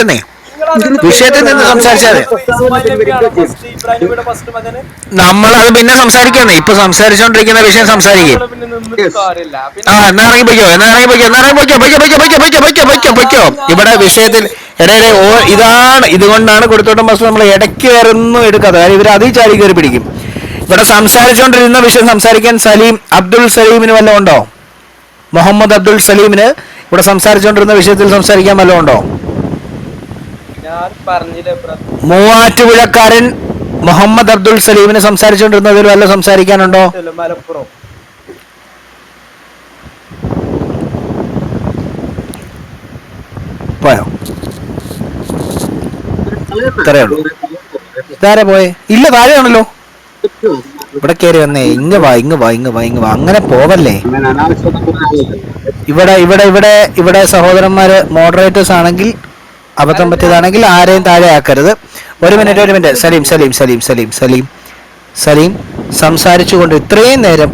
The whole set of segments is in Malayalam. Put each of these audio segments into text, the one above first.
വിഷയത്തിലില്ലെന്നേ വിഷയത്തിൽ നിന്ന് സംസാരിച്ചാൽ. നമ്മളത് പിന്നെ സംസാരിക്കാന്നേ ഇപ്പൊ സംസാരിച്ചോണ്ടിരിക്കുന്ന വിഷയം സംസാരിക്കും. ആ എന്നാ ഇറങ്ങി പൊയ്ക്കോ എന്നാ ഇറങ്ങി പൊയ്ക്കോ എന്നാ ഇറങ്ങി പൊയ്ക്കോ പൊയ്ക്കോ പൊയ്ക്കോ പൊയ്ക്കോ പൊയ്ക്കോ പൊയ്ക്കോ പൊയ്ക്കോ പൊയ്ക്കോ. ഇവിടെ വിഷയത്തിൽ ഇടയിലെ ഓ ഇതാണ് ഇതുകൊണ്ടാണ് കൊടുത്തോട്ടം ബസ് നമ്മൾ ഇടയ്ക്ക് കയറുന്നു എടുക്കാതെ. കാര്യം ഇവർ അതിൽ ചാടി കയറി പിടിക്കും. ഇവിടെ സംസാരിച്ചുകൊണ്ടിരുന്ന വിഷയം സംസാരിക്കാൻ സലീം അബ്ദുൾ സലീമിന് വല്ലതും ഉണ്ടോ? മുഹമ്മദ് അബ്ദുൾ സലീമിന് ഇവിടെ സംസാരിച്ചുകൊണ്ടിരുന്ന വിഷയത്തിൽ സംസാരിക്കാൻ വല്ലതും ഉണ്ടോ? മൂവാറ്റുപുഴക്കാരൻ മുഹമ്മദ് അബ്ദുൾ സലീമിന് സംസാരിച്ചുകൊണ്ടിരുന്നതിൽ വല്ല സംസാരിക്കാനുണ്ടോ? മലപ്പുറം. പോയോ? ഇത്രയേ ഉള്ളൂ. ഇതാരെ പോയെ? ഇല്ല താഴെയാണല്ലോ. ഇവിടെ കയറി വന്നേ. ഇങ്ങ വാ ഇങ്ങ വാ ഇങ്ങ വാ ഇങ്ങ വാ. അങ്ങനെ പോവല്ലേ? ഇവിടെ ഇവിടെ ഇവിടെ ഇവിടെ സഹോദരന്മാര് മോഡറേറ്റേഴ്സ് ആണെങ്കിൽ അബദ്ധം പറ്റിയതാണെങ്കിൽ ആരെയും താഴെ ആക്കരുത് ഒരു മിനിറ്റ് ഒരു മിനിറ്റ്. സലീം സലീം സലീം സലീം സലീം. സലീം സംസാരിച്ചുകൊണ്ട് ഇത്രയും നേരം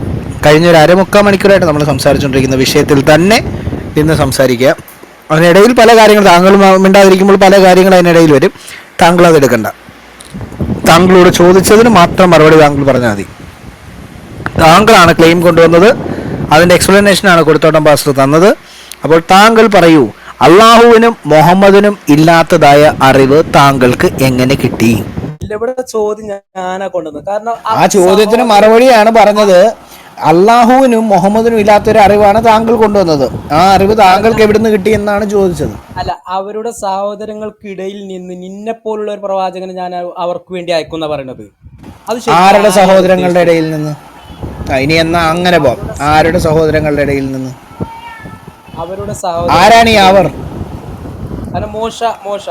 കഴിഞ്ഞ ഒരു അരമുക്കാൽ മണിക്കൂറായിട്ട് നമ്മൾ സംസാരിച്ചുകൊണ്ടിരിക്കുന്ന വിഷയത്തിൽ തന്നെ നിന്ന് സംസാരിക്കുക. അതിനിടയിൽ പല കാര്യങ്ങൾ താങ്കൾ മിണ്ടാതിരിക്കുമ്പോൾ പല കാര്യങ്ങൾ അതിനിടയിൽ വരും. താങ്കൾ അത് എടുക്കണ്ട. താങ്കളോട് ചോദിച്ചതിന് മാത്രം മറുപടി താങ്കൾ പറഞ്ഞാൽ മതി. താങ്കളാണ് ക്ലെയിം കൊണ്ടുവന്നത്. അതിന്റെ എക്സ്പ്ലനേഷനാണ് കൊടുത്തോട്ടം പാസ്റ്റർ തന്നത്. അപ്പോൾ താങ്കൾ പറയൂ അള്ളാഹുവിനും മുഹമ്മദിനും ഇല്ലാത്തതായ അറിവ് താങ്കൾക്ക് എങ്ങനെ കിട്ടി? ചോദ്യം ഞാനാ കൊണ്ടുവന്നത്? കാരണം ആ ചോദ്യത്തിന് മറുപടിയാണ് പറഞ്ഞത്. അള്ളാഹുവിനും മുഹമ്മദിനും ഇല്ലാത്തൊരു അറിവാണ് താങ്കൾ കൊണ്ടുവന്നത്. ആ അറിവ് താങ്കൾക്ക് എവിടുന്ന് കിട്ടി എന്നാണ് ചോദിച്ചത്. അല്ല അവരുടെ സഹോദരങ്ങൾക്കിടയിൽ നിന്ന് നിന്നെ പോലുള്ള ഒരു പ്രവാചകനെ ഞാൻ അവർക്ക് വേണ്ടി അയക്കുന്ന പറയണത്. അത് ആരുടെ സഹോദരങ്ങളുടെ ഇടയിൽ നിന്ന്? ഇനി എന്നാ അങ്ങനെ പോ. ആരുടെ സഹോദരങ്ങളുടെ ഇടയിൽ നിന്ന്? അവരുടെ സഹോദരൻ. ആരാണ് ഈ അവർ? മോശ മോശ.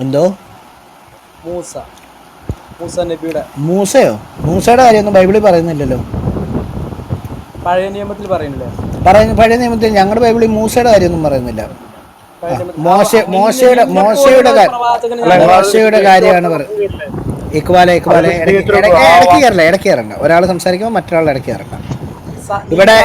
എന്തോ? മൂസ. മൂസ നബിയുടെ. മൂസയോ? മൂസയുടെ കാര്യമൊന്നും ബൈബിളിൽ പറയുന്നില്ലല്ലോ. പഴയ നിയമത്തിൽ പറയുന്നില്ലേ? പറയുന്ന പഴയ നിയമത്തിൽ ഞങ്ങളുടെ ബൈബിളിൽ മൂസയുടെ കാര്യമൊന്നും പറയുന്നില്ല. മോശ മോശയുടെ മോശയുടെ മോശയുടെ കാര്യമാണ് പറയുന്നത് ഇക്ബാലെ ഇക്ബാലെ ഇടയ്ക്ക് കയറണ്ട ഒരാൾ സംസാരിക്കുമ്പോൾ മറ്റൊരാൾ ഇടയ്ക്ക് സ- ഇവിടെ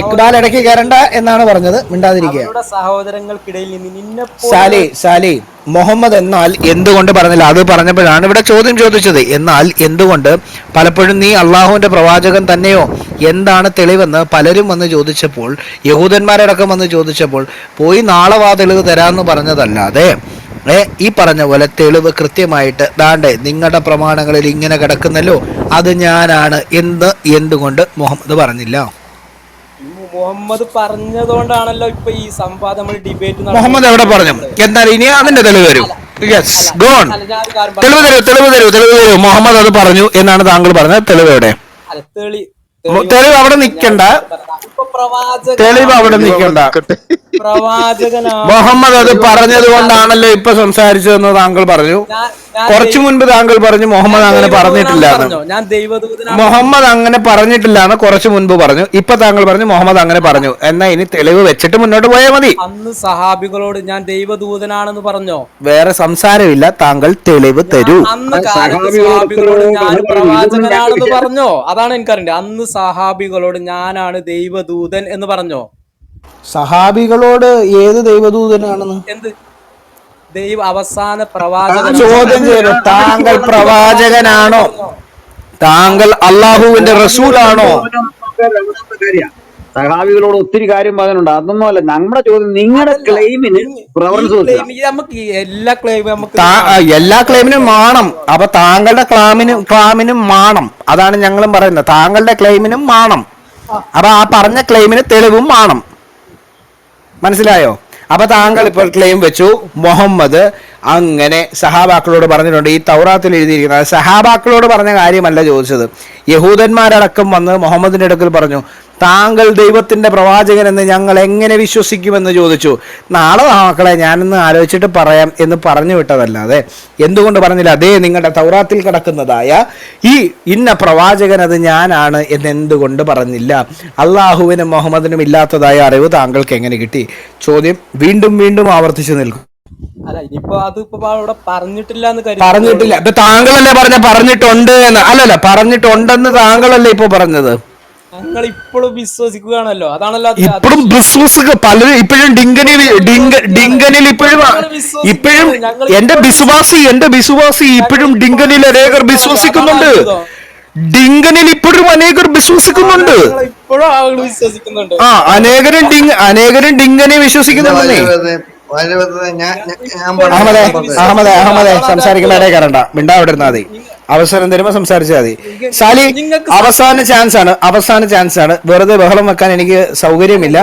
ഇക്ബാൽ ഇടയ്ക്ക് കയറണ്ട എന്നാണ് പറഞ്ഞത് മിണ്ടാതിരിക്കുക സഹോദരങ്ങൾക്കിടയിൽ നിന്ന് സാലി സാലി മുഹമ്മദ് എന്നാൽ എന്തുകൊണ്ട് പറഞ്ഞില്ല? അത് പറഞ്ഞപ്പോഴാണ് ഇവിടെ ചോദ്യം ചോദിച്ചത്. എന്നാൽ എന്തുകൊണ്ട് പലപ്പോഴും നീ അള്ളാഹുവിന്റെ പ്രവാചകൻ തന്നെയോ? എന്താണ് തെളിവെന്ന് പലരും വന്ന് ചോദിച്ചപ്പോൾ യഹൂദന്മാരടക്കം വന്ന് ചോദിച്ചപ്പോൾ പോയി നാളെ വാ തെളിവ് തരാമെന്ന് പറഞ്ഞതല്ലാതെ ഏ ഈ പറഞ്ഞ പോലെ തെളിവ് കൃത്യമായിട്ട് ദാണ്ടേ നിങ്ങളുടെ പ്രമാണങ്ങളിൽ ഇങ്ങനെ കിടക്കുന്നല്ലോ അത് ഞാനാണ് എന്ന് എന്തുകൊണ്ട് മുഹമ്മദ് പറഞ്ഞില്ല? മുഹമ്മദ് പറഞ്ഞതുകൊണ്ടാണല്ലോ ഇപ്പൊ ഈ സംവാദം നമ്മൾ ഡിബേറ്റ് മുഹമ്മദ് എവിടെ പറഞ്ഞു? എന്നാൽ ഇനി അതിന്റെ തെളിവ് വരും യെസ് ഗോൺ തെളിവ് തരൂ തെളിവ് തരൂ തെളിവ് തരൂ. മുഹമ്മദ് അത് പറഞ്ഞു എന്നാണ് താങ്കൾ പറഞ്ഞത്? തെളിവ് എവിടെ? അല്ല തെളി തെളിവ് അവിടെ നിൽക്കണ്ട തെളിവ് അവിടെ നിൽക്കണ്ട പ്രവാചകനാണ്. മുഹമ്മദ് അത് പറഞ്ഞത് കൊണ്ടാണല്ലോ ഇപ്പൊ സംസാരിച്ചതെന്ന് താങ്കൾ പറഞ്ഞു. കുറച്ചു മുൻപ് താങ്കൾ പറഞ്ഞു മുഹമ്മദ് അങ്ങനെ പറഞ്ഞിട്ടില്ല ഞാൻ ദൈവദൂതനാണ് മുഹമ്മദ് അങ്ങനെ പറഞ്ഞിട്ടില്ല എന്ന് കുറച്ചു മുൻപ് പറഞ്ഞു. ഇപ്പൊ താങ്കൾ പറഞ്ഞു മുഹമ്മദ് അങ്ങനെ പറഞ്ഞു. എന്നാ ഇനി തെളിവ് വെച്ചിട്ട് മുന്നോട്ട് പോയാൽ മതി. അന്ന് സഹാബികളോട് ഞാൻ ദൈവദൂതനാണെന്ന് പറഞ്ഞോ? വേറെ സംസാരമില്ല. താങ്കൾ തെളിവ് തരൂ. അന്ന് സഹാബികളോട് ഞാൻ പ്രവാചകനാണെന്ന് പറഞ്ഞോ? അതാണ് എനിക്കറിയേണ്ടത്. അന്ന് സഹാബികളോട് ഞാനാണ് ദൈവദൂതൻ എന്ന് പറഞ്ഞോ? സഹാബികളോട് ഏത് ദൈവദൂതനാണെന്ന്? എന്ത്? ദൈവ അവസാന പ്രവാചകൻ. ചോദ്യം ചെയ്തു താങ്കൾ പ്രവാചകനാണോ? താങ്കൾ അള്ളാഹുവിന്റെ റസൂലാണോ? സഹാബികളോട് ഒത്തിരി കാര്യം പറയാനുണ്ട് അതൊന്നും അല്ല നമ്മുടെ ചോദ്യം നിങ്ങളുടെ ക്ലെയിമിന് നമുക്ക് എല്ലാ ക്ലെയിമും നമുക്ക് എല്ലാ ക്ലെയിമിനും മാണം. അപ്പൊ താങ്കളുടെ ക്ലാമിനും ക്ലാമിനും മാണം. അതാണ് ഞങ്ങളും പറയുന്നത്. താങ്കളുടെ ക്ലെയിമിനും മാണം. അപ്പൊ ആ പറഞ്ഞ ക്ലെയിമിന് തെളിവും മാണം. മനസ്സിലായോ? അപ്പൊ താങ്കൾ ഇപ്പോൾ ക്ലെയിം വെച്ചു മുഹമ്മദ് അങ്ങനെ സഹാബാക്കളോട് പറഞ്ഞിട്ടുണ്ട്. ഈ തൗറാത്തിൽ എഴുതിയിരിക്കുന്നത് സഹാബാക്കളോട് പറഞ്ഞ കാര്യമല്ല ചോദിച്ചത്. യഹൂദന്മാരടക്കം വന്ന് മുഹമ്മദിന്റെ അടുക്കൽ പറഞ്ഞു താങ്കൾ ദൈവത്തിന്റെ പ്രവാചകൻ എന്ന് ഞങ്ങൾ എങ്ങനെ വിശ്വസിക്കുമെന്ന് ചോദിച്ചു. നാളെ ആ മക്കളെ ഞാനൊന്ന് ആലോചിച്ചിട്ട് പറയാം എന്ന് പറഞ്ഞു വിട്ടതല്ലാതെ എന്തുകൊണ്ട് പറഞ്ഞില്ല? അതേ നിങ്ങളുടെ തൗറാത്തിൽ കിടക്കുന്നതായ ഈ ഇന്ന പ്രവാചകൻ അത് ഞാനാണ് എന്ന് എന്തുകൊണ്ട് പറഞ്ഞില്ല? അള്ളാഹുവിനും മുഹമ്മദിനും ഇല്ലാത്തതായ അറിവ് താങ്കൾക്ക് എങ്ങനെ കിട്ടി? ചോദ്യം വീണ്ടും വീണ്ടും ആവർത്തിച്ചു നിൽക്കും. അല്ല ഇനിയിപ്പോ അത് ഇപ്പൊ അവിടെ പറഞ്ഞിട്ടില്ല എന്ന് കരുതി പറഞ്ഞിട്ടില്ല. ഇപ്പൊ താങ്കളല്ലേ പറഞ്ഞ പറഞ്ഞിട്ടുണ്ട് എന്ന്? അല്ലല്ല പറഞ്ഞിട്ടുണ്ടെന്ന് താങ്കളല്ലേ ഇപ്പൊ പറഞ്ഞത്? ഞങ്ങൾ ഇപ്പോഴും വിശ്വസിക്കുകയാണല്ലോ. അതാണല്ലോ അത് ഇപ്പോഴും ബിസിനസ് പലരും ഇപ്പോഴും ഡിങ്കനിൽ ഡിങ്ക ഡിങ്കനിൽ ഇപ്പോഴും ഇപ്പോഴും എന്റെ വിശ്വാസി എന്റെ വിശ്വാസി ഇപ്പോഴും ഡിങ്കനിൽ അനേകർ വിശ്വസിക്കുന്നുണ്ട്. ഡിങ്കനിൽ ഇപ്പോഴും അനേകർ വിശ്വസിക്കുന്നുണ്ട്. വിശ്വസിക്കുന്നുണ്ട്. ആ അനേകരും ഡിങ് അനേകരും ഡിങ്കനെ വിശ്വസിക്കുന്നുണ്ടെന്നേ അഹമ്മദേ അഹമ്മദേ അഹമ്മദേ. സംസാരിക്കുന്ന അനേകരണ്ട മിണ്ടാവിടെ ഇടയിൽ കയറണ്ട. മതി അവസരം തരുമ്പോ സംസാരിച്ചാൽ മതി. സാലി അവസാന ചാൻസ് ആണ് അവസാന ചാൻസ് ആണ് വെറുതെ ബഹളം വെക്കാൻ എനിക്ക് സൗകര്യമില്ല.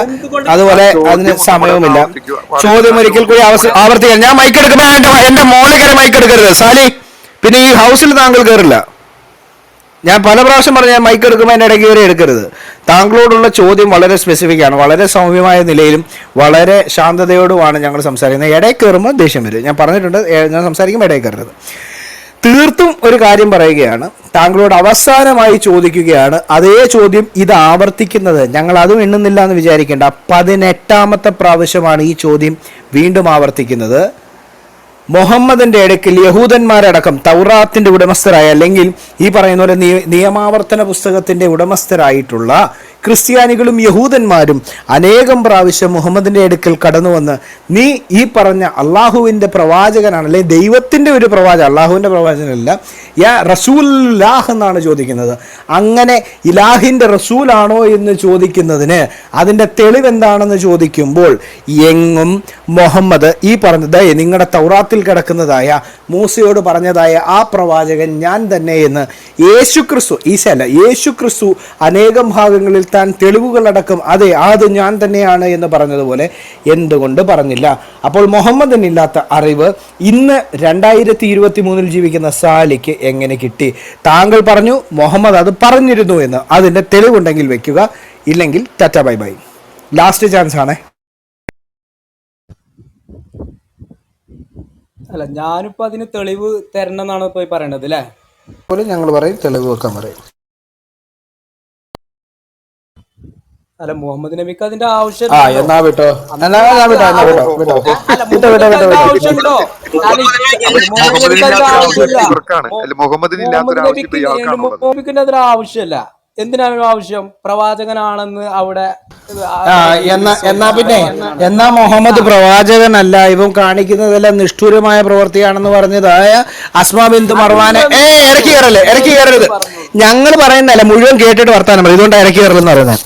അതുപോലെ അതിന് സമയവുമില്ല. ചോദ്യം ഒരിക്കൽ കൂടി ആവർത്തിക്കാൻ ഞാൻ മൈക്ക് എടുക്കുമ്പോ എന്റെ എന്റെ മോളെ കയറി മൈക്ക് എടുക്കരുത്. സാലി പിന്നെ ഈ ഹൗസിൽ താങ്കൾ കയറില്ല. ഞാൻ പല പ്രാവശ്യം പറഞ്ഞു ഞാൻ മൈക്ക് എടുക്കുമ്പോൾ എന്റെ ഇടയ്ക്ക് വരെ എടുക്കരുത്. താങ്കളോടുള്ള ചോദ്യം വളരെ സ്പെസിഫിക് ആണ്. വളരെ സൗമ്യമായ നിലയിലും വളരെ ശാന്തതയോടുമാണ് ഞങ്ങൾ സംസാരിക്കുന്നത്. ഇടയിൽ കയറുമ്പോൾ ദേഷ്യം വരും. ഞാൻ പറഞ്ഞിട്ടുണ്ട്. ഞാൻ സംസാരിക്കുമ്പോൾ ഇടയിൽ കയറരുത്. തീർത്തും ഒരു കാര്യം പറയുകയാണ്. താങ്കളോട് അവസാനമായി ചോദിക്കുകയാണ്. അതേ ചോദ്യം ഇത് ആവർത്തിക്കുന്നത്. ഞങ്ങൾ അതും എണ്ണുന്നില്ല എന്ന് വിചാരിക്കേണ്ട. പതിനെട്ടാമത്തെ പ്രാവശ്യമാണ് ഈ ചോദ്യം വീണ്ടും ആവർത്തിക്കുന്നത്. മുഹമ്മദിന്റെ ഇടയ്ക്ക് യഹൂദന്മാരടക്കം തൗറാത്തിന്റെ ഉടമസ്ഥരായ അല്ലെങ്കിൽ ഈ പറയുന്ന പോലെ നിയമാവർത്തന പുസ്തകത്തിന്റെ ഉടമസ്ഥരായിട്ടുള്ള ക്രിസ്ത്യാനികളും യഹൂദന്മാരും അനേകം പ്രാവശ്യം മുഹമ്മദിന്റെ അടുക്കൽ കടന്നു വന്ന് നീ ഈ പറഞ്ഞ അള്ളാഹുവിന്റെ പ്രവാചകനാണ് അല്ലെങ്കിൽ ദൈവത്തിന്റെ ഒരു പ്രവാചകൻ അള്ളാഹുവിന്റെ പ്രവാചകനല്ല യാ റസൂലാഹ് എന്നാണ് ചോദിക്കുന്നത്. അങ്ങനെ ഇലാഹിന്റെ റസൂലാണോ എന്ന് ചോദിക്കുന്നതിന് അതിന്റെ തെളിവ് എന്താണെന്ന് ചോദിക്കുമ്പോൾ എങ്ങും മുഹമ്മദ് ഈ പറഞ്ഞത് നിങ്ങളുടെ തൗറാത്തിൽ കിടക്കുന്നതായ മൂസയോട് പറഞ്ഞതായ ആ പ്രവാചകൻ ഞാൻ തന്നെ എന്ന് യേശു ക്രിസ്തു ഈശല്ല യേശു ക്രിസ്തു അനേകം ഭാഗങ്ങളിൽ താൻ തെളിവുകളടക്കം അതെ അത് ഞാൻ തന്നെയാണ് എന്ന് പറഞ്ഞതുപോലെ എന്തുകൊണ്ട് പറഞ്ഞില്ല. അപ്പോൾ മുഹമ്മദിനില്ലാത്ത അറിവ് ഇന്ന് രണ്ടായിരത്തി ഇരുപത്തി മൂന്നിൽ ജീവിക്കുന്ന സാലിക്ക് എങ്ങനെ കിട്ടി? താങ്കൾ പറഞ്ഞു മുഹമ്മദ് അത് പറഞ്ഞിരുന്നു എന്ന്. അതിന്റെ തെളിവുണ്ടെങ്കിൽ വെക്കുക. ഇല്ലെങ്കിൽ tata bye bye. Last chance ആണേ. അല്ല ഞാനിപ്പോ അതിന് തെളിവ് തരണം എന്നാണ് ഇപ്പൊ ഈ പറയണത് അല്ലേ? പോലും ഞങ്ങൾ പറയും തെളിവ് വെക്കാൻ പറയും. അല്ല മുഹമ്മദ് നബിക്ക് അതിന്റെ ആവശ്യം ആ എന്നാ വിട്ടോ? എന്നാ എന്നാ വിട്ടോ എന്നാ വിട്ടോ ആവശ്യമുണ്ടോ? മുഹമ്മദിന് അതിന് ആവശ്യമില്ല. എന്തിനാണ് ആവശ്യം? പ്രവാചകനാണെന്ന് അവിടെ എന്നാ എന്നാ പിന്നെ? എന്നാ മുഹമ്മദ് പ്രവാചകനല്ല ഇവൻ കാണിക്കുന്നതെല്ലാം നിഷ്ഠൂരമായ പ്രവൃത്തിയാണെന്ന് പറഞ്ഞതായ അസ്മാ ബിന്ദു മർവാനെ. ഏ ഇറക്കി കയറല്ലേ ഇറക്കി കയറരുത്. ഞങ്ങൾ പറയുന്നതല്ല മുഴുവൻ കേട്ടിട്ട് വർത്താനം പറയും. ഇതുകൊണ്ട് ഇറക്കി കയറലെന്ന് പറയുന്നത്.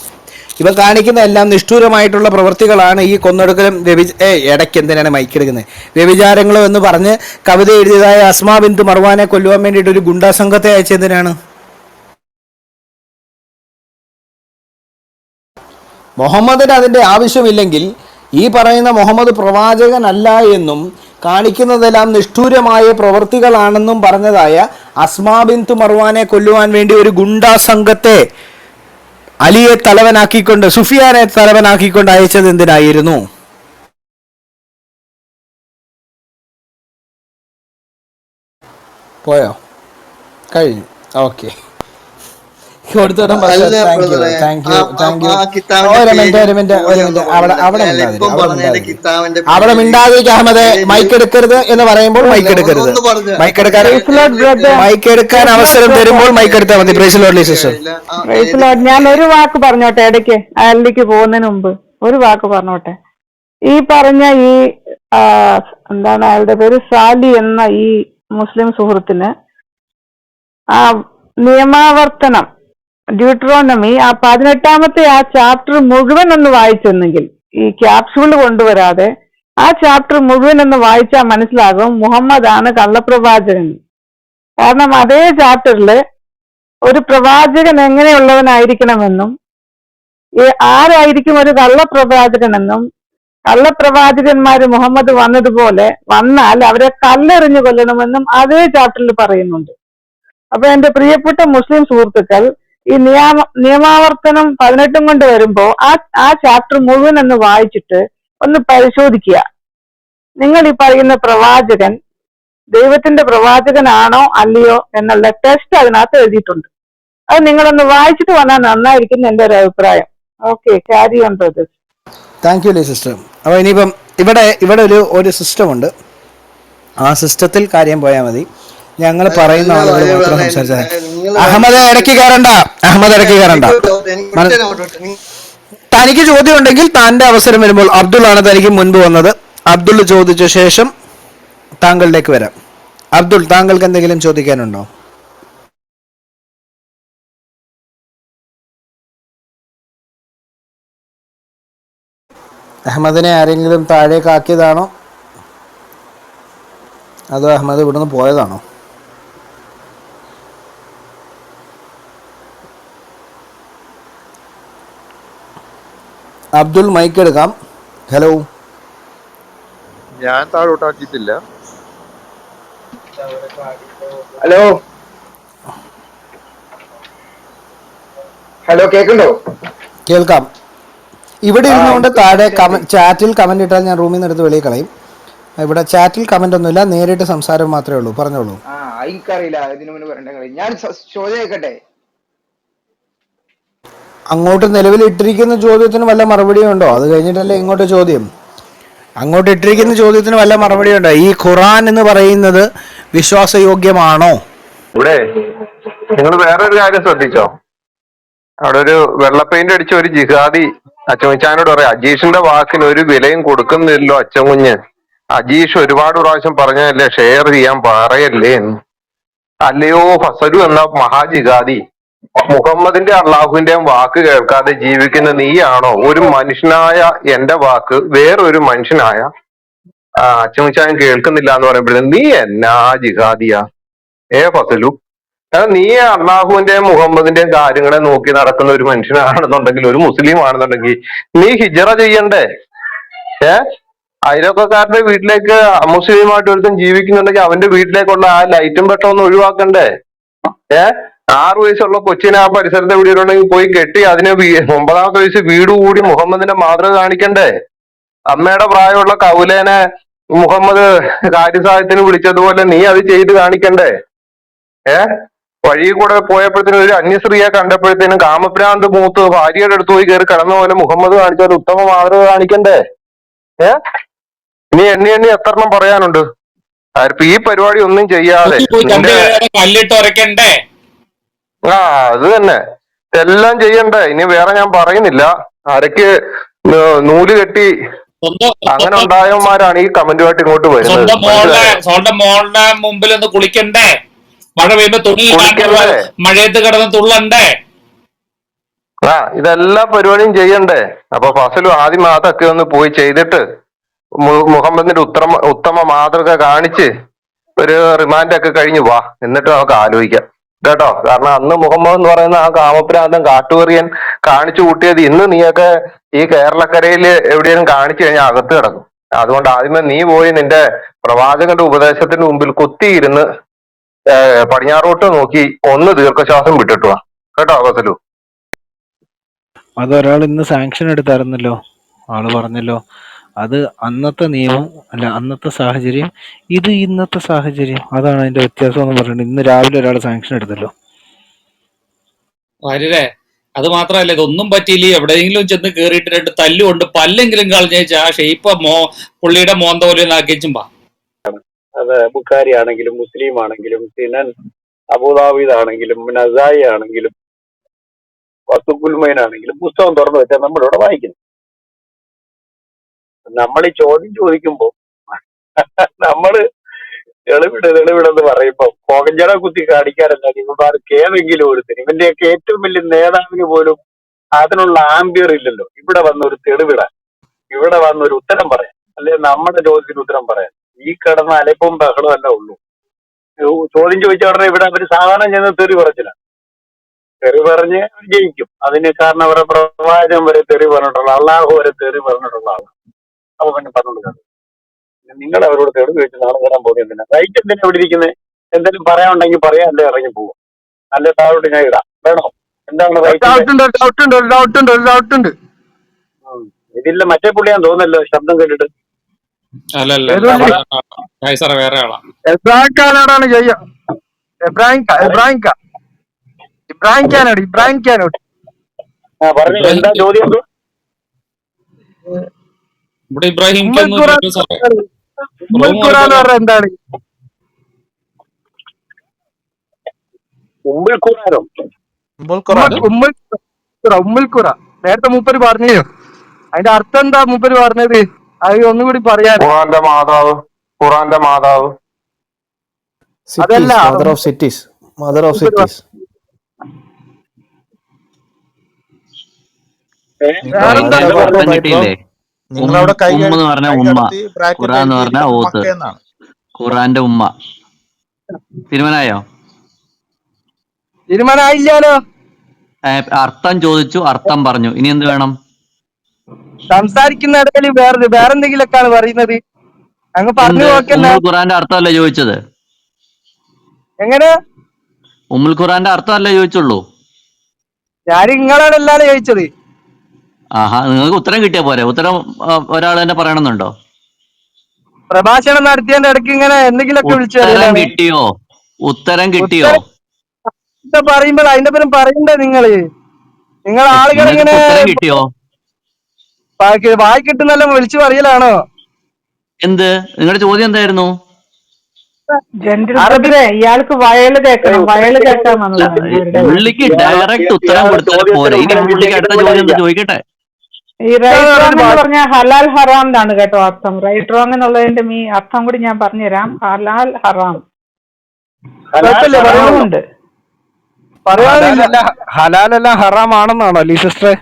ഇവ കാണിക്കുന്ന എല്ലാം നിഷ്ഠൂരമായിട്ടുള്ള പ്രവൃത്തികളാണ് ഈ കൊന്നെടുക്കലും വ്യഭി ഏ ഇടയ്ക്ക് എന്തിനാണ് മൈക്കെടുക്കുന്നത് വ്യഭിചാരങ്ങളോ എന്ന് പറഞ്ഞ് കവിത എഴുതിയതായ അസ്മാ ബിന്ദു മർവാനെ കൊല്ലുവാൻ വേണ്ടിയിട്ട് ഒരു ഗുണ്ടാ സംഘത്തെ അയച്ചെന്തിനാണ് മുഹമ്മദിന് അതിന്റെ ആവശ്യമില്ലെങ്കിൽ ഈ പറയുന്ന മുഹമ്മദ് പ്രവാചകനല്ല എന്നും കാണിക്കുന്നതെല്ലാം നിഷ്ഠൂരമായ പ്രവൃത്തികളാണെന്നും പറഞ്ഞതായ അസ്മാ ബിന്തു മർവാനെ കൊല്ലുവാൻ വേണ്ടി ഒരു ഗുണ്ടാ സംഘത്തെ അലിയെ തലവനാക്കിക്കൊണ്ട് സുഫിയാനെ തലവനാക്കിക്കൊണ്ട് അയച്ചത് എന്തിനായിരുന്നു? പോയോ? കഴിഞ്ഞു. ഓക്കെ. കിതാബിന്റെ ഒരു മിനിറ്റ് ഒരു മിനിറ്റ് ഒരു മിനിറ്റ്. അവിടെ അവിടെ അഹമ്മദ് മൈക്ക് എടുക്കരുത് എന്ന് പറയുമ്പോൾ മൈക്ക് എടുക്കരുത്. മൈക്ക് എടുക്കാൻ മൈക്ക് എടുക്കാൻ അവസരം തരുമ്പോൾ മൈക്ക് എടുത്താൽ മതി. Praise lord sister praise lord. ഞാൻ ഒരു വാക്ക് പറഞ്ഞോട്ടെ ഇടയ്ക്ക്. അയാളിലേക്ക് പോകുന്നതിന് മുമ്പ് ഒരു വാക്ക് പറഞ്ഞോട്ടെ. ഈ പറഞ്ഞ ഈ എന്താണ് അയാളുടെ പേര്? സാലി എന്ന ഈ മുസ്ലിം സുഹൃത്തിന് ആ നിയമാവർത്തനം ഡ്യൂട്രോണമി ആ പതിനെട്ടാമത്തെ ആ ചാപ്റ്റർ മുഴുവൻ ഒന്ന് വായിച്ചെന്നെങ്കിൽ ഈ ക്യാപ്സ്യൂൾ കൊണ്ടുവരാതെ ആ ചാപ്റ്റർ മുഴുവൻ ഒന്ന് വായിച്ചാൽ മനസ്സിലാകും മുഹമ്മദ് ആണ് കള്ളപ്രവാചകൻ. കാരണം അതേ ചാപ്റ്ററിൽ ഒരു പ്രവാചകൻ എങ്ങനെയുള്ളവനായിരിക്കണമെന്നും ആരായിരിക്കും ഒരു കള്ളപ്രവാചകനെന്നും കള്ളപ്രവാചകന്മാര് മുഹമ്മദ് വന്നതുപോലെ വന്നാൽ അവരെ കല്ലെറിഞ്ഞു കൊല്ലണമെന്നും അതേ ചാപ്റ്ററിൽ പറയുന്നുണ്ട്. അപ്പൊ എന്റെ പ്രിയപ്പെട്ട മുസ്ലിം സുഹൃത്തുക്കൾ ഈ നിയമ നിയമാവർത്തനം പതിനെട്ടും കൊണ്ട് വരുമ്പോ ആ ആ ചാപ്റ്റർ മുഴുവൻ ഒന്ന് വായിച്ചിട്ട് ഒന്ന് പരിശോധിക്കുക. നിങ്ങൾ ഈ പറയുന്ന പ്രവാചകൻ ദൈവത്തിന്റെ പ്രവാചകനാണോ അല്ലയോ എന്നുള്ള ടെസ്റ്റ് അതിനകത്ത് എഴുതിയിട്ടുണ്ട്. അത് നിങ്ങളൊന്ന് വായിച്ചിട്ട് വന്നാൽ നന്നായിരിക്കും എന്റെ ഒരു അഭിപ്രായം. Okay carry on brothers thank you lay sister അപ്പോൾ ഇനിയിപ്പം ഇവിടെ ഇവിടെ ഒരു ഒരു സിസ്റ്റം ഉണ്ട്. ആ സിസ്റ്റത്തിൽ കാര്യം പോയാൽ മതി. ഞങ്ങൾ പറയുന്ന ആളുകൾ മാത്രം സംസാരിച്ചാൽ മതി. നിങ്ങൾ അഹമ്മദ് ഇടയ്ക്ക് കയറണ്ട. അഹമ്മദ് ഇടയ്ക്ക് കയറണ്ട. തനിക്ക് ചോദ്യം ഉണ്ടെങ്കിൽ താന്റെ അവസരം വരുമ്പോൾ അബ്ദുൾ ആണ് തനിക്ക് മുൻപ് വന്നത്. അബ്ദുൾ ചോദിച്ച ശേഷം താങ്കളിലേക്ക് വരാം. അബ്ദുൾ താങ്കൾക്ക് എന്തെങ്കിലും ചോദിക്കാനുണ്ടോ? അഹമ്മദിനെ ആരെങ്കിലും താഴേക്കാക്കിയതാണോ അതോ അഹമ്മദ് ഇവിടുന്ന് പോയതാണോ? അബ്ദുൾ മൈക്ക് എടുക്കാം. ഹലോ. ഞാൻ താഴോട്ടാക്കിയിട്ടില്ല ഹലോ. ഹലോ കേക്കുണ്ടോ കേൾക്കാം. ഇവിടെ ഇരുന്നുകൊണ്ട് താഴെ ചാറ്റിൽ കമന്റ് ഇട്ടാൽ ഞാൻ റൂമിൽ നിന്ന് എടുത്ത് വെളിയിൽ കളയും. ഇവിടെ ചാറ്റിൽ കമന്റ് ഒന്നുമില്ല നേരിട്ട് സംസാരം മാത്രമേ ഉള്ളൂ. പറഞ്ഞോളൂ. ആ എനിക്കറിയില്ല. ഇതിനു മുന്നേ പറയണ്ട ഞാൻ ചോദ്യം കേൾക്കട്ടെ അങ്ങോട്ട് നിലവിൽ ഇട്ടിരിക്കുന്ന ചോദ്യത്തിന് വല്ല മറുപടിയും ഉണ്ടോ അത് കഴിഞ്ഞിട്ടല്ലേ ഇങ്ങോട്ട് ചോദ്യം. അങ്ങോട്ട് ഇട്ടിരിക്കുന്ന ചോദ്യത്തിന് വല്ല മറുപടിയും ഉണ്ടോ ഈ ഖുറാൻ എന്ന് പറയുന്നത് വിശ്വാസയോഗ്യമാണോ? ഇവിടെ നിങ്ങൾ വേറൊരു കാര്യം ശ്രദ്ധിച്ചോ? അവിടെ ഒരു വെള്ള പെയിന്റ് അടിച്ച ഒരു ജിഹാദി അച്ചമിച്ചാനോട് പറയാം അജീഷിന്റെ വാക്കിന് ഒരു വിലയും കൊടുക്കുന്നില്ലല്ലോ അച്ചമുഞ്ഞ്. അജീഷ് ഒരുപാട് പ്രാവശ്യം പറഞ്ഞല്ലേ ഷെയർ ചെയ്യാൻ പറയല്ലേ അല്ലയോ ഫസലു എന്ന മഹാജിഹാദി. മുഹമ്മദിന്റെ അള്ളാഹുവിന്റെയും വാക്ക് കേൾക്കാതെ ജീവിക്കുന്ന നീയാണോ? ഒരു മനുഷ്യനായ എന്റെ വാക്ക് വേറൊരു മനുഷ്യനായ അച്ഛമിച്ചാൻ കേൾക്കുന്നില്ല എന്ന് പറയുമ്പോഴേ നീ എന്നാ ജിഹാദിയ? ഏ ഫസലു. നീ അള്ളാഹുവിന്റെയും മുഹമ്മദിന്റെയും കാര്യങ്ങളെ നോക്കി നടക്കുന്ന ഒരു മനുഷ്യനാണെന്നുണ്ടെങ്കിൽ ഒരു മുസ്ലിം ആണെന്നുണ്ടെങ്കിൽ നീ ഹിജറ ചെയ്യണ്ടേ? ഏ? അയലോക്കക്കാരന്റെ വീട്ടിലേക്ക് മുസ്ലിമായിട്ട് ഒരുത്തൻ ജീവിക്കുന്നുണ്ടെങ്കിൽ അവന്റെ വീട്ടിലേക്കുള്ള ആ ലൈറ്റും പെട്ടെന്ന് ഒഴിവാക്കണ്ടേ? ഏ? ആറു വയസ്സുള്ള കൊച്ചിനെ ആ പരിസരത്തെ എവിടെയുണ്ടെങ്കിൽ പോയി കെട്ടി അതിനെ ഒമ്പതാമത്തെ വയസ്സ് വീട് കൂടി മുഹമ്മദിന്റെ മാതൃക കാണിക്കണ്ടേ? അമ്മയുടെ പ്രായമുള്ള കൗലേനെ മുഹമ്മദ് കാര്യസാഹത്തിന് വിളിച്ചതുപോലെ നീ അത് ചെയ്ത് കാണിക്കണ്ടേ? ഏ? വഴി കൂടെ പോയപ്പോഴത്തേനും ഒരു അന്യസ്ത്രീയെ കണ്ടപ്പോഴത്തേനും കാമഭ്രാന്ത് മൂത്ത് ഭാര്യയുടെ അടുത്ത് പോയി കയറി കിടന്ന പോലെ മുഹമ്മദ് കാണിച്ച ഒരു ഉത്തമ മാതൃക കാണിക്കണ്ടേ? ഏ? ഇനി എണ്ണി എണ്ണി എത്രണ്ണം പറയാനുണ്ട്. ആർക്കും ഈ പരിപാടി ഒന്നും ചെയ്യാതെ കല്ലിട്ട് ഉരക്കണ്ടേ ആ അത് തന്നെ. എല്ലാം ചെയ്യണ്ടേ? ഇനി വേറെ ഞാൻ പറയുന്നില്ല. അരക്ക് നൂൽ കെട്ടി അങ്ങനെ ഉണ്ടായവന്മാരാണ് ഈ കമന്റുമായിട്ട് ഇങ്ങോട്ട് വരുന്നത്. സ്വന്തം മോളുടെ മനസ്സിലായോ? സ്വന്തം മോളുടെ മുമ്പിൽ ഒന്ന് കുളിക്കണ്ടേ? മഴ പെയ്യുമ്പോ തുണി? മഴയത്ത് കിടന്ന് തുള്ളണ്ടേ? ആ ഇതെല്ലാ പരിപാടിയും ചെയ്യണ്ടേ? അപ്പൊ ഫസലു ആദ്യം അതൊക്കെ ഒന്ന് പോയി ചെയ്തിട്ട് മുഹമ്മദിന്റെ ഉത്തമ ഉത്തമ മാതൃക കാണിച്ച് ഒരു റിമാൻഡ് ഒക്കെ കഴിഞ്ഞു വാ. എന്നിട്ട് നമുക്ക് ആലോചിക്കാം. കേട്ടോ? കാരണം അന്ന് മുഹമ്മദ് എന്ന് പറയുന്ന ആ കാമപ്രാന്തം കാട്ടുകറിയൻ കാണിച്ചു കൂട്ടിയത് ഇന്ന് നീയൊക്കെ ഈ കേരളക്കരയിൽ എവിടെയെങ്കിലും കാണിച്ചു കഴിഞ്ഞാൽ അകത്ത് കിടക്കും. അതുകൊണ്ട് ആദ്യമേ നീ പോയി നിന്റെ പ്രവാചകന്റെ ഉപദേശത്തിന് മുമ്പിൽ കുത്തിയിരുന്ന് പടിഞ്ഞാറോട്ട് നോക്കി ഒന്ന് ദീർഘശ്വാസം വിട്ടിട്ടു കേട്ടോ ഫസലു അതൊരാൾ ഇന്ന് സാങ്ഷൻ എടുത്തായിരുന്നല്ലോ. ആൾ പറഞ്ഞല്ലോ അത് അന്നത്തെ നിയമം അല്ല അന്നത്തെ സാഹചര്യം ഇത് ഇന്നത്തെ സാഹചര്യം. അതാണ് അതിന്റെ വ്യത്യാസം എന്ന് പറഞ്ഞിട്ട് ഇന്ന് രാവിലെ ഒരാൾ സാങ്ഷൻ എടുത്തല്ലോ. വരില്ലേ അത് മാത്രമല്ല ഇതൊന്നും പറ്റിയില്ല? എവിടെയെങ്കിലും ചെന്ന് കേറിയിട്ട് രണ്ട് തല്ലുകൊണ്ട് പല്ലെങ്കിലും കളഞ്ഞേച്ച് ആ ഷെയ്പ്പ് മോ പുള്ളിയുടെ മോന്ത പോലെ അത് ബുഖാരി ആണെങ്കിലും മുസ്ലിം ആണെങ്കിലും സിനൻ അബുദാബിദാണെങ്കിലും നസായി ആണെങ്കിലും വസ്തുക്കുൽമൈൻ ആണെങ്കിലും പുസ്തകം തുറന്നു വെച്ചാൽ നമ്മളിവിടെ വായിക്കുന്നു. നമ്മൾ ഈ ചോദ്യം ചോദിക്കുമ്പോൾ നമ്മൾ എളിവിട് എളിവിടെന്ന് പറയുമ്പോ കോകഞ്ചട കുത്തി കാണിക്കാറല്ല ഇവന്മാർക്ക് ഏതെങ്കിലും ഒരു ഇവന്റെയൊക്കെ ഏറ്റവും വലിയ നേതാവിന് പോലും അതിനുള്ള ആംബിയർ ഇല്ലല്ലോ. ഇവിടെ വന്നൊരു തെളിവിടാൻ ഇവിടെ വന്നൊരു ഉത്തരം പറയാൻ. അല്ലെ നമ്മുടെ ചോദ്യത്തിന് ഉത്തരം പറയാൻ. ഈ കിടന്ന അലപ്പും ബഹളം അല്ല ഉള്ളൂ. ചോദ്യം ചോദിച്ച ഉടനെ ഇവിടെ അവർ സാധാരണ ചെന്ന് തെറി പറച്ചില്ല തെറി പറഞ്ഞ് ജയിക്കും. അതിന് കാരണം അവരുടെ പ്രവാചകം വരെ തെറി പറഞ്ഞിട്ടുള്ള അള്ളാഹു വരെ തെറി പറഞ്ഞിട്ടുള്ള ആളാണ് അപ്പൊ പിന്നെ പറഞ്ഞോളൂ നിങ്ങൾ അവരോട് തെളിവ് ചോദിച്ചു നാളെ കയറാൻ പോകുന്നത് എന്തിനാ? റൈറ്റ് എന്തിനാ ഇവിടെ ഇരിക്കുന്നത് എന്തെങ്കിലും പറയാനുണ്ടെങ്കിൽ പറയാം അല്ലെ? ഇറങ്ങി പോവാം. അല്ലെ താഴോട്ട് ഞാൻ ഇടാം. വേണോ? എന്താണ് റൈറ്റ് ഇതില്ല മറ്റേ പുള്ളിയാൻ തോന്നല്ലോ ശബ്ദം കേട്ടിട്ട്. അല്ലല്ല സാറേ വേറെ ആളാ. എബ്രാഹിം ഖാനോടാണ് ചെയ്യ എബ്രാഹിം ഖാ എബ്രാഹിം ഖാ. ഇബ്രാഹിം ഖാനോട് ഇബ്രാഹിം ഖാനോട് ആ പറഞ്ഞു എന്താ ചോദ്യം? എന്തോ? ഇവിടെ ഇബ്രാഹിം എന്താണ്? ഉമ്മൽക്കുറ നേരത്തെ മൂപ്പര് പറഞ്ഞു അതിന്റെ അർത്ഥം എന്താ മൂപ്പര് പറഞ്ഞത്? അത് ഒന്നുകൂടി പറയാൻ. ഖുറാന്റെ മാതാവ് ഖുറാന്റെ മാതാവ്. അതല്ല. Mother of cities mother of cities വേറെന്താ? നിങ്ങളവിടെ കൈ എന്ന് പറഞ്ഞ ഉമ്മ. ഖുറാൻ എന്ന് പറഞ്ഞ ഓത്ത്. ഖുറാന്റെ ഉമ്മ. തീരുമാനമായോ തീരുമാനമായില്ലാലോ അർത്ഥം ചോദിച്ചു അർത്ഥം പറഞ്ഞു. ഇനി എന്ത് വേണം? സംസാരിക്കുന്ന ഇടയിൽ വേറെ വേറെന്തെങ്കിലൊക്കെയാണ് പറയുന്നത്. അങ്ങ് പറഞ്ഞു ഖുറാന്റെ അർത്ഥമല്ലേ ചോദിച്ചത്? എങ്ങനെ? ഉമ്മുൽ ഖുറാന്റെ അർത്ഥമല്ലേ ചോദിച്ചുള്ളൂ? ഞാൻ നിങ്ങളാണ് എല്ലാരും ചോദിച്ചത്. ആഹാ നിങ്ങൾക്ക് ഉത്തരം കിട്ടിയാ പോരെ. ഉത്തരം ഒരാൾ തന്നെ പറയണമെന്നുണ്ടോ? പ്രഭാഷണം നടത്തിയതിന്റെ ഇടയ്ക്ക് ഇങ്ങനെ എന്തെങ്കിലുമൊക്കെ വിളിച്ചു ഉത്തരം കിട്ടിയോ? ഉത്തരം കിട്ടിയോ? പറയുമ്പോൾ അതിന്റെ പേരും പറയണ്ടേ നിങ്ങൾ? നിങ്ങൾ ആളുകൾ ഇങ്ങനെ ഉത്തരം കിട്ടിയോ? വായി കിട്ടുന്നെല്ലാം വിളിച്ചു പറയലാണോ? എന്ത്? നിങ്ങളുടെ ചോദ്യം എന്തായിരുന്നു? ഇയാൾക്ക് വയൽ കേൾക്കണം വയൽ കേൾക്കാൻ പുള്ളിക്ക് ഡയറക്റ്റ് ഉത്തരം കൊടുത്താൽ പോരെ. ഇനി പുള്ളിക്ക് അടുത്ത ചോദ്യം എന്താ ചോദിക്കട്ടെ? ഈ റൈറ്റ് റോങ് എന്ന് പറഞ്ഞാൽ ഹലാൽ ഹറാം എന്നാണ് കേട്ടോ അർത്ഥം. റൈറ്റ് റോങ് എന്നുള്ളതിന്റെ മീ അർത്ഥം കൂടി ഞാൻ പറഞ്ഞുതരാം. ഹലാൽ ഹറാം. പറയുന്നുണ്ട്. ഹലാലല്ല ഹറാം ആണെന്നാണോ ലീ സിസ്റ്ററെ?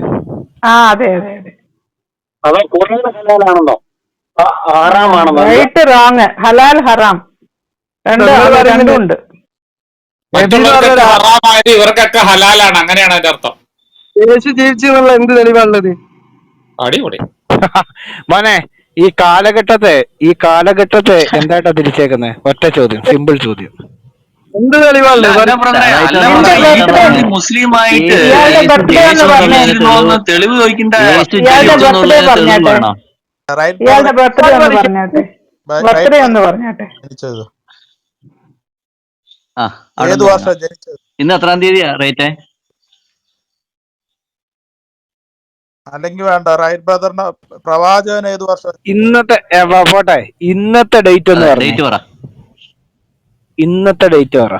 ആ അതെ അതെ അതെ. ഹലാലാണെന്നോ റൈറ്റ് റോങ് ഹലാൽ ഹറാം. രണ്ട് ഉണ്ട് ഹറാമായത് ഇവർക്കൊക്കെ ഹലാലാണ് അങ്ങനെയാണ് അതിന്റെ അർത്ഥം. യേശു ജീവിച്ചു എന്നുള്ള എന്ത് തെളിവാണുള്ളത്? അടിപൊളി. മോനെ ഈ കാലഘട്ടത്തെ ഈ കാലഘട്ടത്തെ എന്തായിട്ടാ തിരിച്ചേക്കുന്നത് ഒറ്റ ചോദ്യം സിമ്പിൾ ചോദ്യം. എന്ത് മുസ്ലിമായിട്ട്. എന്നുള്ളതിന് തെളിവ് ചോദിക്കണ്ട. ഇന്ന് എത്രാം തീയതിയാ റേറ്റ്? അല്ലെങ്കിൽ വേണ്ട റൈറ്റ് ബ്രദറിന്റെ പ്രവാചകൻ ഏത് വർഷം? ഇന്നത്തെ പോട്ടെ. ഇന്നത്തെ ഡേറ്റ് ഒന്ന് പറഞ്ഞു. ഡേറ്റ് പറ. ഇന്നത്തെ ഡേറ്റ് പറ.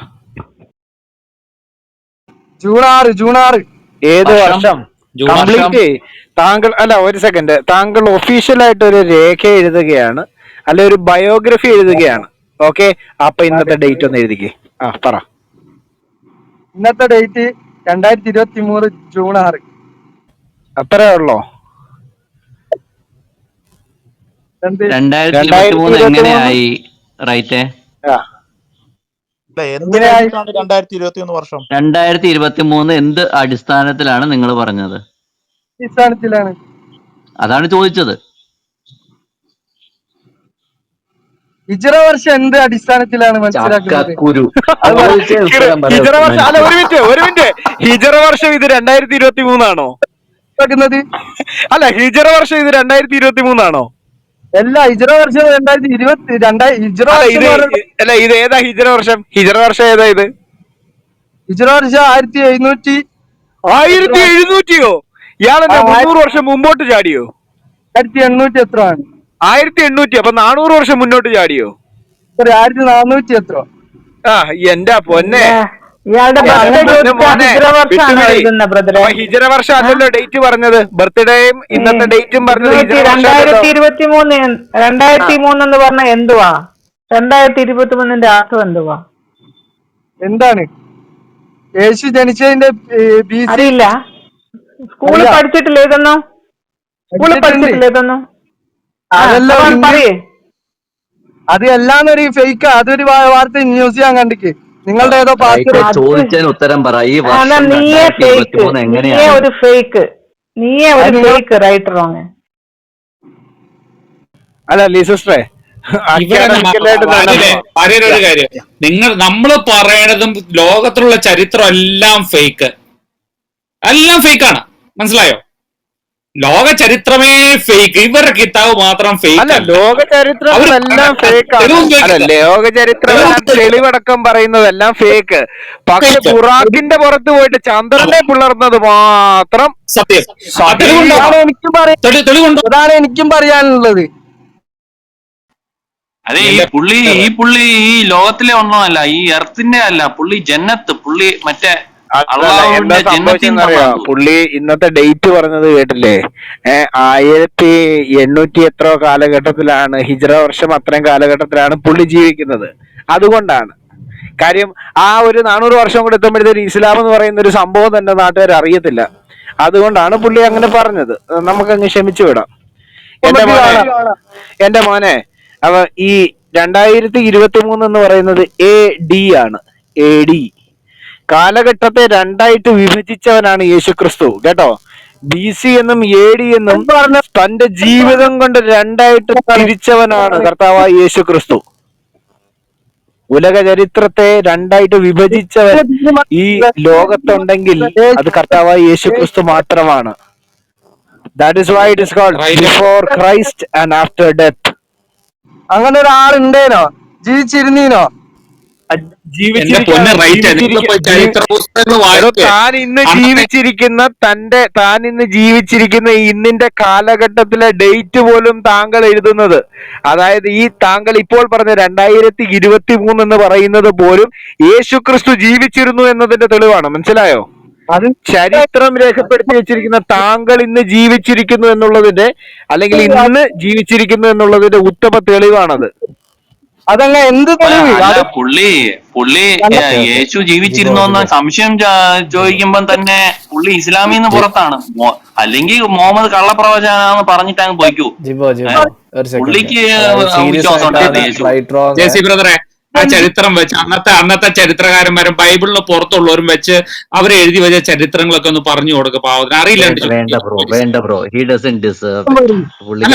ജൂൺ ആറ് ജൂൺ ആറ് ഏത് വർഷം. കംപ്ലീറ്റ് താങ്കൾ അല്ല ഒരു സെക്കൻഡ് താങ്കൾ ഒഫീഷ്യൽ ആയിട്ട് ഒരു രേഖ എഴുതുകയാണ്. അല്ലെ ഒരു ബയോഗ്രഫി എഴുതുകയാണ്. ഓക്കെ അപ്പൊ ഇന്നത്തെ ഡേറ്റ് ഒന്ന് എഴുതിക്കേ. ആ പറ. ഇന്നത്തെ ഡേറ്റ് രണ്ടായിരത്തി ഇരുപത്തി മൂന്ന് ജൂൺ ആറ് അത്രേ ഉള്ളോ? എന്ത്? രണ്ടായിരത്തി ഇരുപത്തി മൂന്ന് എങ്ങനെയായി റൈറ്റ്? രണ്ടായിരത്തി ഇരുപത്തി വർഷം രണ്ടായിരത്തി ഇരുപത്തി മൂന്ന് എന്ത് അടിസ്ഥാനത്തിലാണ് നിങ്ങൾ പറഞ്ഞത്? അടിസ്ഥാനത്തിലാണ്. അതാണ് ചോദിച്ചത്. ഹിജറ വർഷം എന്ത് അടിസ്ഥാനത്തിലാണ് മനസ്സിലാക്കുന്നത്? ചക്കക്കുരു. ഹിജറ വർഷം അല്ല ഒരു മിനിറ്റ് ഒരു മിനിറ്റ്. ഹിജറ വർഷം ഇത് രണ്ടായിരത്തി ഇരുപത്തി മൂന്നാണോ മനസ്സിലാക്കുന്നത് അല്ല ഹിജറ വർഷം ഇത് രണ്ടായിരത്തി ഇരുപത്തി മൂന്നാണോ അല്ല ഹിജറ വർഷം രണ്ടായിരത്തി ഇരുപത്തി രണ്ടായി ഹിജറ അല്ല ഇത് ഏതാ ഹിജറ വർഷം? ഹിജറ വർഷം ഏതാ ഇത്? ഹിജറ വർഷം ആയിരത്തി എഴുന്നൂറ്റി ആയിരത്തി എഴുന്നൂറ്റിയോ ഇയാളെന്നെ മുന്നൂറ് വർഷം മുമ്പോട്ട് ചാടിയോ? ആയിരത്തി എണ്ണൂറ്റി എത്ര? ആണ് ആയിരത്തി എണ്ണൂറ്റി അപ്പൊ നാനൂറ് വർഷം മുന്നോട്ട് ചാടിയോ? ആയിരത്തി നാനൂറ്റി എത്ര? ആ എന്റെ പൊന്നെ. ഇയാളുടെ ഹിജറ വർഷം അതല്ലോ ഡേറ്റ് പറഞ്ഞത്. ബർത്ത്ഡേയും ഇന്നത്തെ ഡേറ്റും പറഞ്ഞത് രണ്ടായിരത്തി ഇരുപത്തി മൂന്ന് രണ്ടായിരത്തി പറഞ്ഞ എന്തുവാ രണ്ടായിരത്തി ഇരുപത്തി മൂന്നിന്റെ അർത്ഥം എന്തുവാ? എന്താണ്? യേശു ജനിച്ചതിന്റെ അറിയില്ല. സ്കൂളിൽ. പഠിച്ചിട്ടില്ല ഇതൊന്നും? സ്കൂളിൽ പഠിച്ചിട്ടില്ല? ഇതൊന്നും? അതെല്ലാം പറയേ. അത് എല്ലാം ഒരു ഫേക്ക് അതൊരു വാർത്ത ന്യൂസ് ഞാൻ കണ്ടിക്ക്. നിങ്ങളുടെ ഏതോ പാർട്ടി ചോദിച്ചതിന് ഉത്തരം പറ. ഈ നീയേ ഫേക്ക് നീയേ ഒരു ഫേക്ക് നീയേ ഒരു ഫേക്ക് റൈറ്റർ ആണ്. അല്ല ലീ സിസ്റ്ററെ ഒരു കാര്യം. നിങ്ങൾ നമ്മൾ പറയണതും ലോകത്തിലുള്ള ചരിത്രം എല്ലാം ഫേക്ക് എല്ലാം ഫേക്കാണ് മനസ്സിലായോ? ലോക ചരിത്രമേ ഫേക്ക് ഇവരുടെ കിതാബ് മാത്രം ഫേക്ക് അല്ല ലോക ചരിത്രമെല്ലാം ഫേക്ക് ആണ്. അല്ല ചോദിക്കില്ല. ലോക ചരിത്രം തെളിവും തെളിവടക്കം പറയുന്നതെല്ലാം ഫേക്ക് പക്ഷെ Fake. പുറത്ത് പോയിട്ട് ചന്ദ്രനെ പിളർന്നത് മാത്രം സത്യം. എനിക്കും അതാണ് എനിക്കും പറയാനുള്ളത്. അതെ ഈ പുള്ളി ഈ പുള്ളി ഈ ലോകത്തിലെ ഒന്നല്ല ഈ എർത്തിന്റെ അല്ല പുള്ളി ജന്നത്ത് പുള്ളി മറ്റേ എന്താ സംഭവിച്ചെന്നറിയോ പുള്ളി ഇന്നത്തെ ഡേറ്റ് പറഞ്ഞത് കേട്ടില്ലേ? ആയിരത്തി എണ്ണൂറ്റി എത്രയോ കാലഘട്ടത്തിലാണ് ഹിജ്റ വർഷം അത്രയും കാലഘട്ടത്തിലാണ് പുള്ളി ജീവിക്കുന്നത്. അതുകൊണ്ടാണ്. കാര്യം ആ ഒരു നാനൂറ് വർഷം കൂടെ എത്തുമ്പോഴത്തേക്ക് ഇസ്ലാം എന്ന് പറയുന്ന ഒരു സംഭവം തന്നെ നാട്ടുകാർ അറിയത്തില്ല. അതുകൊണ്ടാണ് പുള്ളി അങ്ങനെ പറഞ്ഞത്. നമുക്ക് അങ്ങ് ക്ഷമിച്ചു വിടാം. എന്റെ മോനെ എന്റെ മോനെ അവ ഈ രണ്ടായിരത്തി ഇരുപത്തി മൂന്ന് എന്ന് പറയുന്നത് എ ഡി ആണ്. എ ഡി കാലഘട്ടത്തെ രണ്ടായിട്ട് വിഭജിച്ചവനാണ് യേശുക്രിസ്തു. കേട്ടോ? ബി സി എന്നും എ ഡി എന്നും തന്റെ ജീവിതം കൊണ്ട് രണ്ടായിട്ട് തിരിച്ചവനാണ് കർത്താവായ യേശുക്രിസ്തു. ഉലക ചരിത്രത്തെ രണ്ടായിട്ട് വിഭജിച്ചവൻ ഈ ലോകത്തുണ്ടെങ്കിൽ അത് കർത്താവായ യേശുക്രിസ്തു മാത്രമാണ്. That is why it is called before Christ and after death അങ്ങനെ ഒരാളുണ്ടേനോ? ജീവിച്ചിരുന്നീനോ? താൻ ഇന്ന് ജീവിച്ചിരിക്കുന്ന തന്റെ താൻ ഇന്ന് ജീവിച്ചിരിക്കുന്ന ഇന്നിന്റെ കാലഘട്ടത്തിലെ ഡേറ്റ് പോലും താങ്കൾ എഴുതുന്നത്. അതായത് ഈ താങ്കൾ ഇപ്പോൾ പറഞ്ഞ രണ്ടായിരത്തി ഇരുപത്തി മൂന്ന് എന്ന് പറയുന്നത് പോലും യേശു ക്രിസ്തു ജീവിച്ചിരുന്നു എന്നതിന്റെ തെളിവാണ്. മനസ്സിലായോ? അത് ചരിത്രം രേഖപ്പെടുത്തി വെച്ചിരിക്കുന്ന താങ്കൾ ഇന്ന് ജീവിച്ചിരിക്കുന്നു എന്നുള്ളതിന്റെ അല്ലെങ്കിൽ ഇന്ന് ജീവിച്ചിരിക്കുന്നു എന്നുള്ളതിന്റെ ഉത്തമ തെളിവാണത്. അതങ്ങ എന്ത് തെളിവ് പുള്ളി പുള്ളി യേശു ജീവിച്ചിരുന്നോ എന്ന സംശയം ചോദിക്കുമ്പോൾ തന്നെ പുള്ളി ഇസ്ലാമിൽ നിന്ന് പുറത്താണ്. അല്ലെങ്കിൽ മുഹമ്മദ് കള്ളപ്രവചനാന്ന് പറഞ്ഞിട്ട് അങ്ങ് പോയിക്കൂ പുള്ളിക്ക് വിശ്വാസം ഉണ്ടായിരുന്നു യേശു. ബ്രദറെ ആ ചരിത്രം വെച്ച് അന്നത്തെ അന്നത്തെ ചരിത്രകാരന്മാരും ബൈബിളിന് പുറത്തുള്ളവരും വെച്ച് അവർ എഴുതി വെച്ച ചരിത്രങ്ങളൊക്കെ ഒന്ന് പറഞ്ഞു കൊടുക്കുക പാവത്തിന്. അറിയില്ല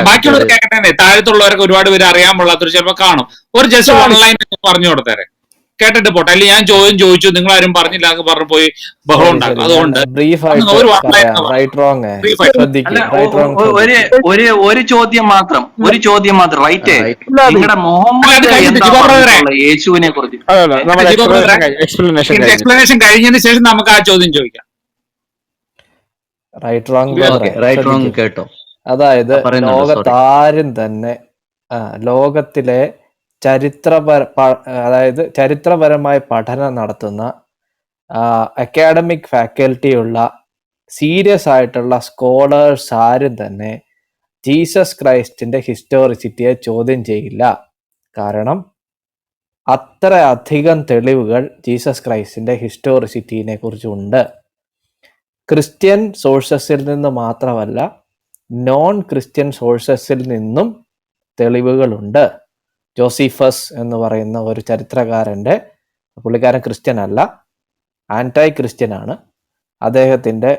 ബാക്കിയുള്ളവർ കേൾക്കട്ടെ താഴത്തുള്ളവരൊക്കെ ഒരുപാട് പേര് അറിയാൻ പാടാത്തൊരു ചിലപ്പോ കാണും. ഒരു ജസ്റ്റ് ഓൺലൈൻ പറഞ്ഞു കൊടുത്തേരെ. കേട്ടിട്ട് പോട്ടെ. അല്ലെങ്കിൽ ഞാൻ ചോദ്യം ചോദിച്ചു നിങ്ങൾ ആരും പറഞ്ഞില്ല എന്ന് പറഞ്ഞു പോയി ബഹളം ഉണ്ടാക്കും. അതുകൊണ്ട് ബ്രീഫ് ആയിട്ട് ഒരു ഒരു ചോദ്യം മാത്രം ഒരു ചോദ്യം മാത്രം. റൈറ്റ് നിങ്ങളുടെ മുഹമ്മദ് യേശുവിനെ കുറിച്ച്. നമ്മൾ എക്സ്പ്ലനേഷൻ എക്സ്പ്ലനേഷൻ കഴിഞ്ഞതിന് ശേഷം നമുക്ക് ആ ചോദ്യം ചോദിക്കാം. Right wrong okay right wrong കേട്ടോ. അതായത് ലോകത്താരും തന്നെ ആ, ലോകത്തിലെ ചരിത്രപര അതായത് ചരിത്രപരമായ പഠനം നടത്തുന്ന അക്കാഡമിക് ഫാക്കൽറ്റി ഉള്ള സീരിയസ് ആയിട്ടുള്ള സ്കോളേഴ്സ് ആരും തന്നെ ജീസസ് ക്രൈസ്റ്റിന്റെ ഹിസ്റ്റോറിസിറ്റിയെ ചോദ്യം ചെയ്യില്ല. കാരണം അത്ര അധികം തെളിവുകൾ ജീസസ് ക്രൈസ്റ്റിന്റെ ഹിസ്റ്റോറിസിറ്റിനെ കുറിച്ചുണ്ട് ക്രിസ്ത്യൻ സോഴ്സസിൽ നിന്ന് മാത്രമല്ല നോൺ ക്രിസ്ത്യൻ സോഴ്സസിൽ നിന്നും തെളിവുകളുണ്ട് ജോസിഫസ് എന്ന് പറയുന്ന ഒരു ചരിത്രകാരന്റെ പുള്ളിക്കാരൻ ക്രിസ്ത്യൻ അല്ല ആന്റൈ ക്രിസ്ത്യൻ ആണ് അദ്ദേഹത്തിന്റെ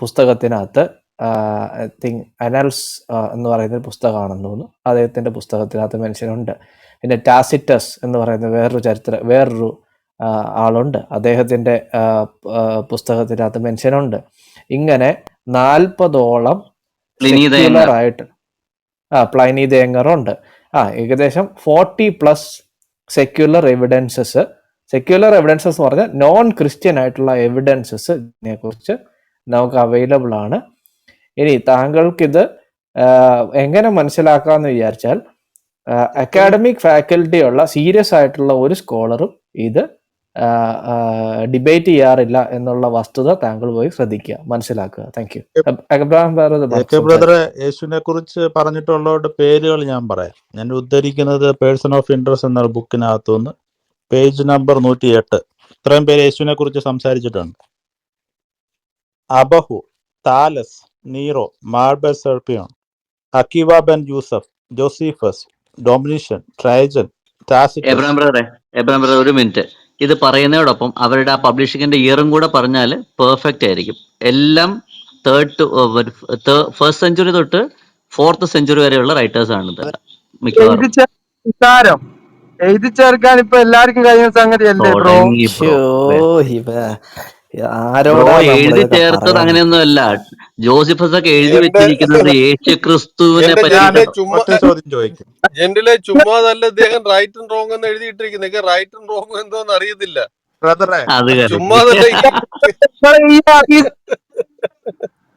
പുസ്തകത്തിനകത്ത് തിങ് അനൽസ് എന്ന് പറയുന്ന പുസ്തകമാണെന്ന് തോന്നുന്നു. അദ്ദേഹത്തിന്റെ പുസ്തകത്തിനകത്ത് മെൻഷൻ ഉണ്ട് പിന്നെ ടാസിറ്റസ് എന്ന് പറയുന്ന വേറൊരു ചരിത്ര വേറൊരു ആളുണ്ട്. അദ്ദേഹത്തിന്റെ പുസ്തകത്തിനകത്ത് മെൻഷൻ ഉണ്ട് ഇങ്ങനെ നാൽപ്പതോളം ആയിട്ട് ആ പ്ലൈനി ദേങ്ങറുണ്ട് ആ ഏകദേശം forty plus secular evidences secular evidences എന്ന് പറഞ്ഞാൽ നോൺ ക്രിസ്ത്യൻ ആയിട്ടുള്ള എവിഡൻസസ് ഇതിനെ കുറിച്ച് നമുക്ക് അവൈലബിൾ ആണ്. ഇനി താങ്കൾക്കിത് എങ്ങനെ മനസ്സിലാക്കാമെന്ന് വിചാരിച്ചാൽ അക്കാഡമിക് ഫാക്കൽറ്റി ഉള്ള സീരിയസ് ആയിട്ടുള്ള ഒരു സ്കോളറും ഇത് ഡിബേറ്റ് ചെയ്യാറില്ല എന്നുള്ള വസ്തുത താങ്കൾ പോയി ശ്രദ്ധിക്കുക മനസ്സിലാക്കുക. താങ്ക് യു അബ്രാഹിം ബ്രദറെ യേശുവിനെ കുറിച്ച് പറഞ്ഞിട്ടുള്ളവരുടെ പേരുകൾ ഞാൻ പറയാം. ഞാൻ ഉദ്ധരിക്കുന്നത് പേഴ്സൺ ഓഫ് ഇൻട്രസ്റ്റ് എന്ന ബുക്കിനകത്തു നിന്ന് പേജ് നമ്പർ നൂറ്റി എട്ട് ഇത്രയും പേര് യേശുവിനെ കുറിച്ച് സംസാരിച്ചിട്ടുണ്ട്. അബഹു Thallus Nero marble Serapion Akiva ben Yusuf Josephus Domitian Trajan Tacitus Abram ബ്രദറെ എബ്രാം ബ്രദർ ഒരു മിനിറ്റ്. ഇത് പറയുന്നതോടൊപ്പം അവരുടെ ആ പബ്ലിഷിങ്ങിന്റെ ഇയറും കൂടെ പറഞ്ഞാൽ പെർഫെക്റ്റ് ആയിരിക്കും. എല്ലാം തേർഡ് ടു ഫസ്റ്റ് സെഞ്ചുറി തൊട്ട് ഫോർത്ത് സെഞ്ചുറി വരെയുള്ള റൈറ്റേഴ്സ് ആണ് ഇത്. മിക്കവാറും. എഴുതി ചേർക്കാൻ ചേർക്കാൻ ഇപ്പൊ എല്ലാവർക്കും കഴിയുന്ന സംഗതി അല്ലേ ബ്രോ? എഴുതി ചേർത്തത്? അങ്ങനെയൊന്നും അല്ല ജോസിഫസ് ഒക്കെ എഴുതി വെച്ചിരിക്കുന്നത് യേശു ക്രിസ്തുവിനെ ജെന്റിലെ ചുമ്മാതല്ല ഇദ്ദേഹം റൈറ്റ് ആൻഡ് റോങ് എന്ന് എഴുതിയിട്ടിരിക്കുന്നത് റൈറ്റും റോങ് എന്തോന്ന് അറിയത്തില്ല. ബ്രദറെ അത് കറക്റ്റ് ചുമ്മാതല്ല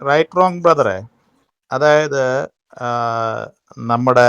റൈറ്റ് റോങ് ബ്രദറെ അതായത് നമ്മുടെ